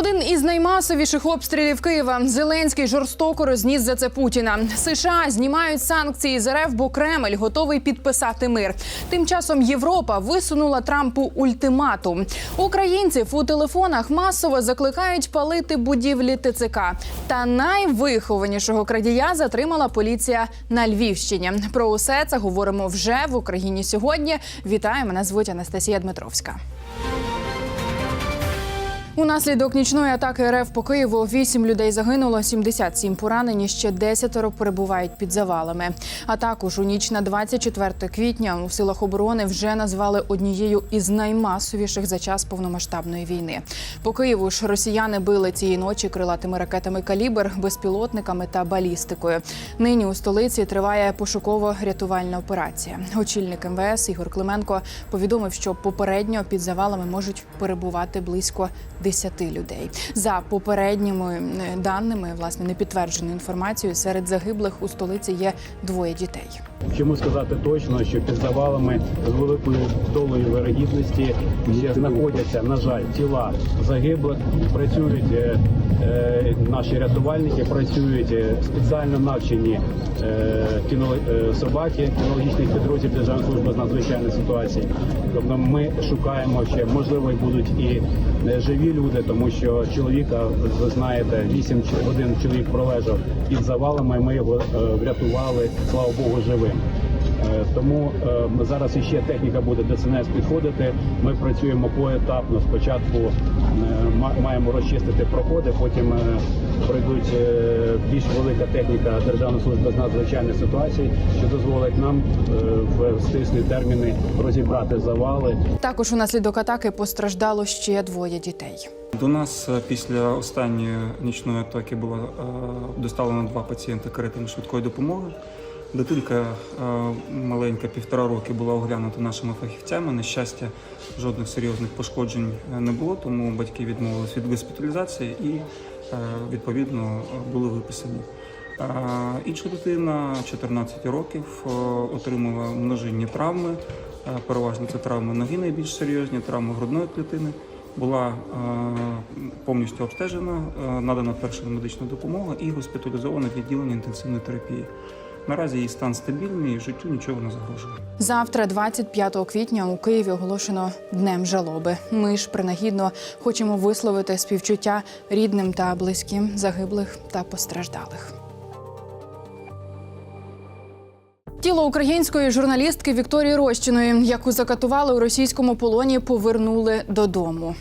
Один із наймасовіших обстрілів Києва Зеленський жорстоко розніс за це Путіна. США знімають санкції з РФ, бо Кремль готовий підписати мир. Тим часом Європа висунула Трампу ультиматум. Українців у телефонах масово закликають палити будівлі ТЦК. Та найвихованішого крадія затримала поліція на Львівщині. Про усе це говоримо вже в Україні сьогодні. Вітаю, мене звуть Анастасія Дмитровська. Унаслідок нічної атаки РФ по Києву 8 людей загинуло, 77 поранені, ще 10 перебувають під завалами. А також у ніч на 24 квітня у силах оборони вже назвали однією із наймасовіших за час повномасштабної війни. По Києву ж росіяни били цієї ночі крилатими ракетами калібр, безпілотниками та балістикою. Нині у столиці триває пошуково-рятувальна операція. Очільник МВС Ігор Клименко повідомив, що попередньо під завалами можуть перебувати близько 10 людей. За попередніми е, даними, власне, непідтвердженою інформацією, серед загиблих у столиці є двоє дітей. Чому сказати точно, що під завалами з великою долею вирогідності ще знаходяться, на жаль, тіла загиблих. Працюють е, е, наші рятувальники, працюють е, спеціально навчені е, кіно, е, собаки кінологічних підрозділів Державної служби з надзвичайних ситуацій. Тобто ми шукаємо ще, можливо, будуть і е, живі люди, тому що чоловіка, ви знаєте, 8 годин чоловік пролежав під завалами. Ми його е, врятували, слава Богу, живим. Е, Тому е, зараз іще техніка буде ДСНС підходити. Ми працюємо поетапно. Спочатку е, ма- маємо розчистити проходи, потім пройдуть е, більш велика техніка Державної служби з надзвичайних ситуацій, що дозволить нам в стислі терміни розібрати завали. Також унаслідок атаки постраждало ще двоє дітей. До нас після останньої нічної атаки було доставлено два пацієнти каретами швидкої допомоги. Дитинка е, маленька, півтора роки, була оглянута нашими фахівцями. На щастя, жодних серйозних пошкоджень е, не було, тому батьки відмовились від госпіталізації і е, відповідно були виписані. Інша дитина 14 років отримала множинні травми. Переважно це травми ноги найбільш серйозні, травми грудної клітини. Була повністю обстежена, надана перша медична допомога і госпіталізована в відділення інтенсивної терапії. Наразі її стан стабільний, і життю нічого не загрожує. Завтра, 25 квітня, у Києві оголошено днем жалоби. Ми ж принагідно хочемо висловити співчуття рідним та близьким загиблих та постраждалих. Тіло української журналістки Вікторії Рощиної, яку закатували у російському полоні, повернули додому.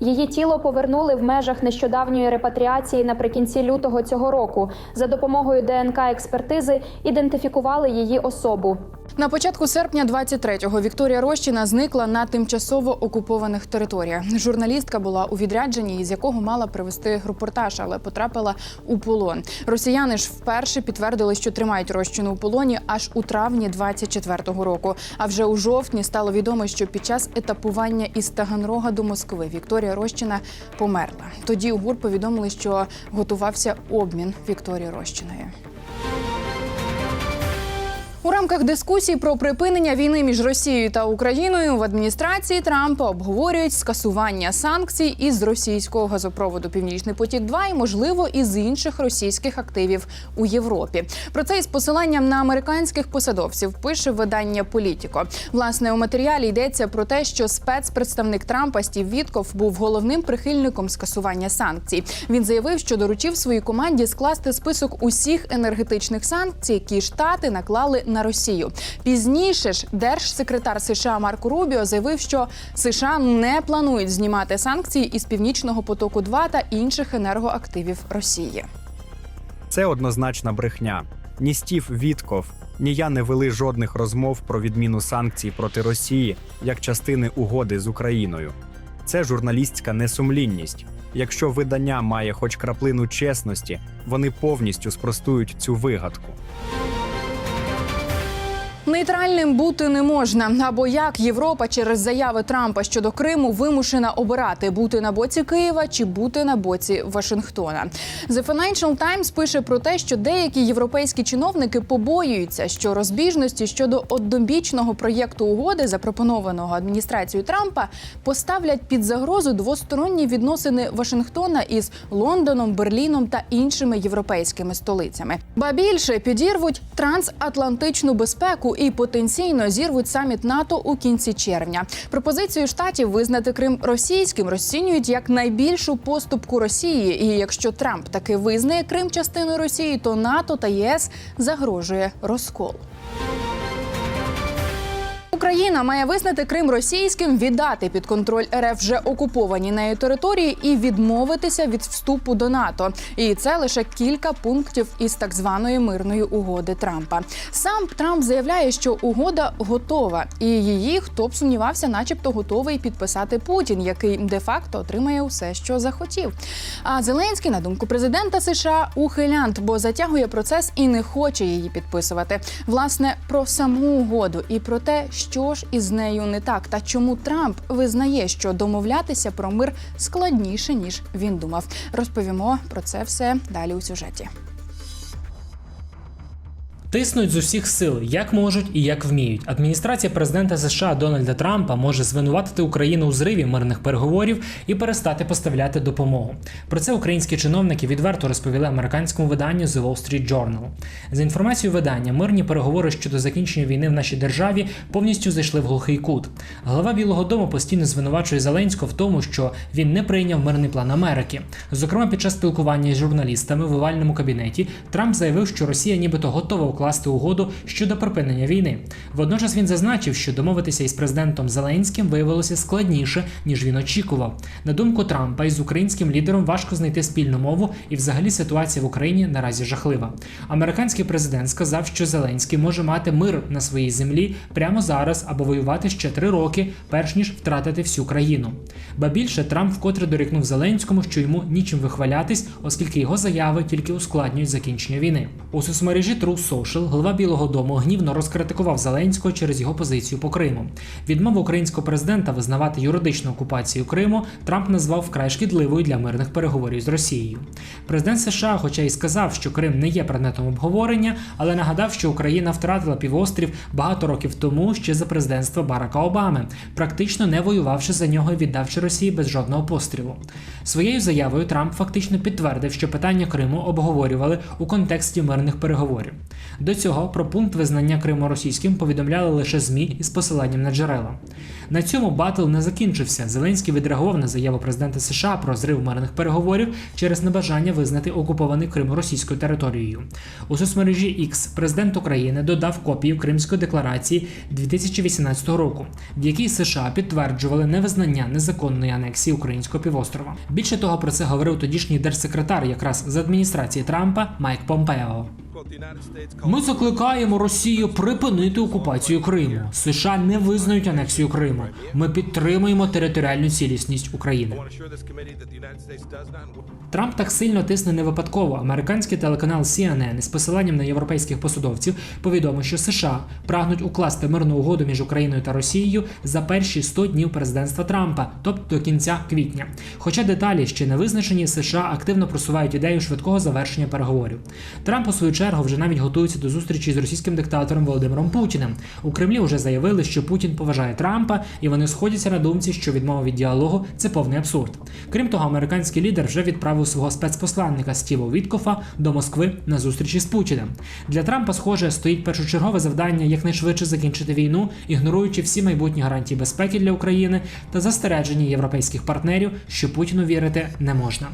Її тіло повернули в межах нещодавньої репатріації наприкінці лютого цього року. За допомогою ДНК експертизи ідентифікували її особу. На початку серпня 23-го Вікторія Рощина зникла на тимчасово окупованих територіях. Журналістка була у відрядженні, із якого мала привести репортаж, але потрапила у полон. Росіяни ж вперше підтвердили, що тримають Рощину у полоні аж у травні 24-го року. А вже у жовтні стало відомо, що під час етапування із Таганрога до Москви Вікторія Рощина померла. Тоді у ГУР повідомили, що готувався обмін Вікторії Рощиної. У рамках дискусій про припинення війни між Росією та Україною в адміністрації Трампа обговорюють скасування санкцій із російського газопроводу Північний потік 2 і можливо із інших російських активів у Європі. Про це із посиланням на американських посадовців пише видання Політіко. Власне у матеріалі йдеться про те, що спецпредставник Трампа Стів Вітков був головним прихильником скасування санкцій. Він заявив, що доручив своїй команді скласти список усіх енергетичних санкцій, які штати наклали на Росію. Пізніше ж держсекретар США Марко Рубіо заявив, що США не планують знімати санкції із північного потоку 2 та інших енергоактивів Росії. Це однозначна брехня. Ні Стів Вітков, ні я не вели жодних розмов про відміну санкцій проти Росії як частини угоди з Україною. Це журналістська несумлінність. Якщо видання має хоч краплину чесності, вони повністю спростують цю вигадку. Нейтральним бути не можна. Або як Європа через заяви Трампа щодо Криму вимушена обирати бути на боці Києва чи бути на боці Вашингтона. The Financial Times пише про те, що деякі європейські чиновники побоюються, що розбіжності щодо однобічного проєкту угоди, запропонованого адміністрацією Трампа, поставлять під загрозу двосторонні відносини Вашингтона із Лондоном, Берліном та іншими європейськими столицями. Ба більше підірвуть трансатлантичну безпеку і потенційно зірвуть саміт НАТО у кінці червня. Пропозицію штатів визнати Крим російським розцінюють як найбільшу поступку Росії. І якщо Трамп таки визнає Крим частиною Росії, то НАТО та ЄС загрожує розкол. Україна має визнати Крим російським, віддати під контроль РФ вже окуповані нею території і відмовитися від вступу до НАТО. І це лише кілька пунктів із так званої мирної угоди Трампа. Сам Трамп заявляє, що угода готова, і її хто б сумнівався, начебто готовий підписати Путін, який де-факто отримає усе, що захотів. А Зеленський, на думку президента США, ухилянт, бо затягує процес і не хоче її підписувати. Власне про саму угоду і про те, що ж із нею не так, та чому Трамп визнає, що домовлятися про мир складніше ніж він думав. Розповімо про це все далі у сюжеті. Тиснуть з усіх сил, як можуть і як вміють. Адміністрація президента США Дональда Трампа може звинуватити Україну у зриві мирних переговорів і перестати поставляти допомогу. Про це українські чиновники відверто розповіли американському виданню The Wall Street Journal. За інформацією видання, мирні переговори щодо закінчення війни в нашій державі повністю зайшли в глухий кут. Глава Білого Дому постійно звинувачує Зеленського в тому, що він не прийняв мирний план Америки. Зокрема, під час спілкування з журналістами в овальному кабінеті Трамп заявив, що Росія нібито готова укласти угоду щодо припинення війни. Водночас він зазначив, що домовитися із президентом Зеленським виявилося складніше ніж він очікував. На думку Трампа, із українським лідером важко знайти спільну мову, і взагалі ситуація в Україні наразі жахлива. Американський президент сказав, що Зеленський може мати мир на своїй землі прямо зараз або воювати ще три роки, перш ніж втратити всю країну. Ба більше Трамп вкотре дорікнув Зеленському, що йому нічим вихвалятись, оскільки його заяви тільки ускладнюють закінчення війни. У соцмережі True Social голова Білого Дому гнівно розкритикував Зеленського через його позицію по Криму. Відмову українського президента визнавати юридичну окупацію Криму Трамп назвав вкрай шкідливою для мирних переговорів з Росією. Президент США, хоча й сказав, що Крим не є предметом обговорення, але нагадав, що Україна втратила півострів багато років тому ще за президентства Барака Обами, практично не воювавши за нього і віддавши Росії без жодного пострілу. Своєю заявою Трамп фактично підтвердив, що питання Криму обговорювали у контексті мирних переговорів. До цього про пункт визнання Криму російським повідомляли лише ЗМІ із посиланням на джерела. На цьому батл не закінчився. Зеленський відреагував на заяву президента США про зрив мирних переговорів через небажання визнати окупований Крим російською територією. У соцмережі X президент України додав копію Кримської декларації 2018 року, в якій США підтверджували невизнання незаконної анексії українського півострова. Більше того, про це говорив тодішній держсекретар якраз з адміністрації Трампа Майк Помпео. Ми закликаємо Росію припинити окупацію Криму. США не визнають анексію Криму. Ми підтримуємо територіальну цілісність України. Трамп так сильно тисне не випадково. Американський телеканал CNN із посиланням на європейських посадовців повідомив, що США прагнуть укласти мирну угоду між Україною та Росією за перші 100 днів президентства Трампа, тобто до кінця квітня. Хоча деталі ще не визначені, США активно просувають ідею швидкого завершення переговорів. Трамп у свою чергу вже навіть готується до зустрічі з російським диктатором Володимиром Путіним. У Кремлі вже заявили, що Путін поважає Трампа, і вони сходяться на думці, що відмова від діалогу це повний абсурд. Крім того, американський лідер вже відправив свого спецпосланника Стіва Віткофа до Москви на зустрічі з Путіним. Для Трампа, схоже, стоїть першочергове завдання якнайшвидше закінчити війну, ігноруючи всі майбутні гарантії безпеки для України та застереження європейських партнерів, що Путіну вірити не можна.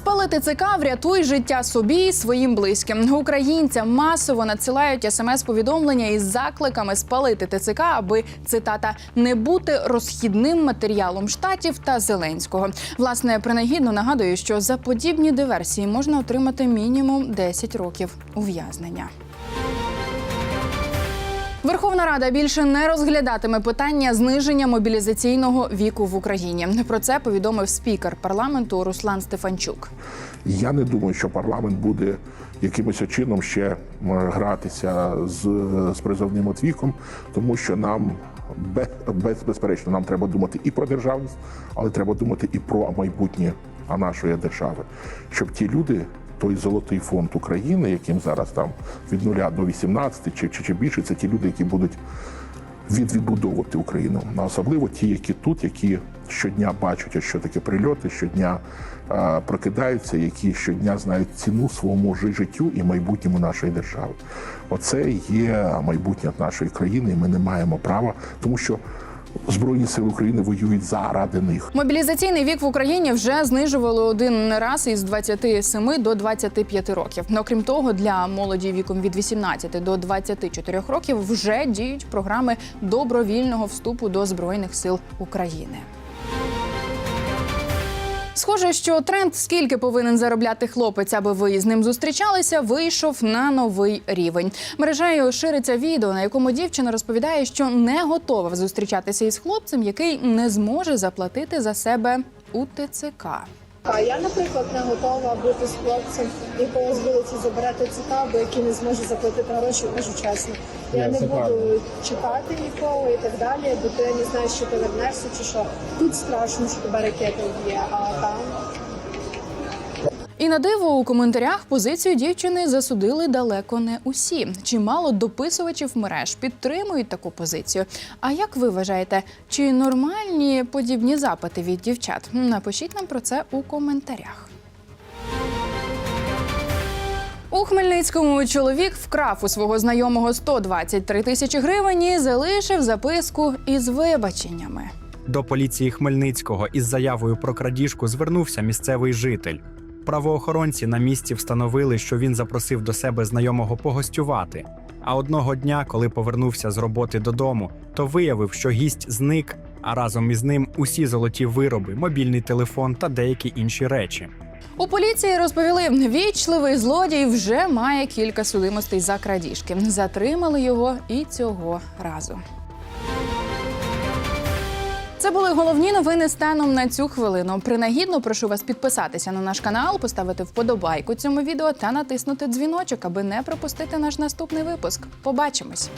Спалити ЦК врятуй життя собі і своїм близьким. Українцям масово надсилають смс-повідомлення із закликами спалити ТЦК, аби цитата не бути розхідним матеріалом штатів та Зеленського. Власне, принагідно нагадую, що за подібні диверсії можна отримати мінімум 10 років ув'язнення. Верховна Рада більше не розглядатиме питання зниження мобілізаційного віку в Україні. Про це повідомив спікер парламенту Руслан Стефанчук. Я не думаю, що парламент буде якимось чином ще гратися з, з призовним от віком, тому що нам без, без, безперечно нам треба думати і про державність, але треба думати і про майбутнє нашої держави, щоб ті люди. Той золотий фонд України, яким зараз там від нуля до 18 чи, чи, чи більше, це ті люди, які будуть від відбудовувати Україну, а особливо ті, які тут, які щодня бачать, що таке прильоти, щодня е, прокидаються, які щодня знають ціну своєму життю і майбутньому нашої держави. Оце є майбутнє нашої країни, і ми не маємо права, тому що Збройні сили України воюють заради них. Мобілізаційний вік в Україні вже знижували один раз із 27 до 25 років. Окрім того, для молоді віком від 18 до 24 років вже діють програми добровільного вступу до збройних сил України. Схоже, що тренд, скільки повинен заробляти хлопець, аби ви з ним зустрічалися, вийшов на новий рівень. Мережею шириться відео, на якому дівчина розповідає, що не готова зустрічатися із хлопцем, який не зможе заплатити за себе у ТЦК. А я, наприклад, не готова бути з хлопцем, якого з вулиці забирати бо який не зможе заплатити гроші, кажу чесно. Я не буду чекати нікого і так далі, бо ти не знаєш, що ти вернешся чи що. Тут страшно, що тебе ракета вб'є, а там І на диво у коментарях позицію дівчини засудили далеко не усі. Чимало дописувачів мереж підтримують таку позицію. А як ви вважаєте, чи нормальні подібні запити від дівчат? Напишіть нам про це у коментарях. У Хмельницькому чоловік вкрав у свого знайомого 123 тисячі гривень і залишив записку із вибаченнями. До поліції Хмельницького із заявою про крадіжку звернувся місцевий житель. Правоохоронці на місці встановили, що він запросив до себе знайомого погостювати. А одного дня, коли повернувся з роботи додому, то виявив, що гість зник, а разом із ним усі золоті вироби, мобільний телефон та деякі інші речі. У поліції розповіли, вічливий злодій вже має кілька судимостей за крадіжки. Затримали його і цього разу. Це були головні новини станом на цю хвилину. Принагідно прошу вас підписатися на наш канал, поставити вподобайку цьому відео та натиснути дзвіночок, аби не пропустити наш наступний випуск. Побачимось!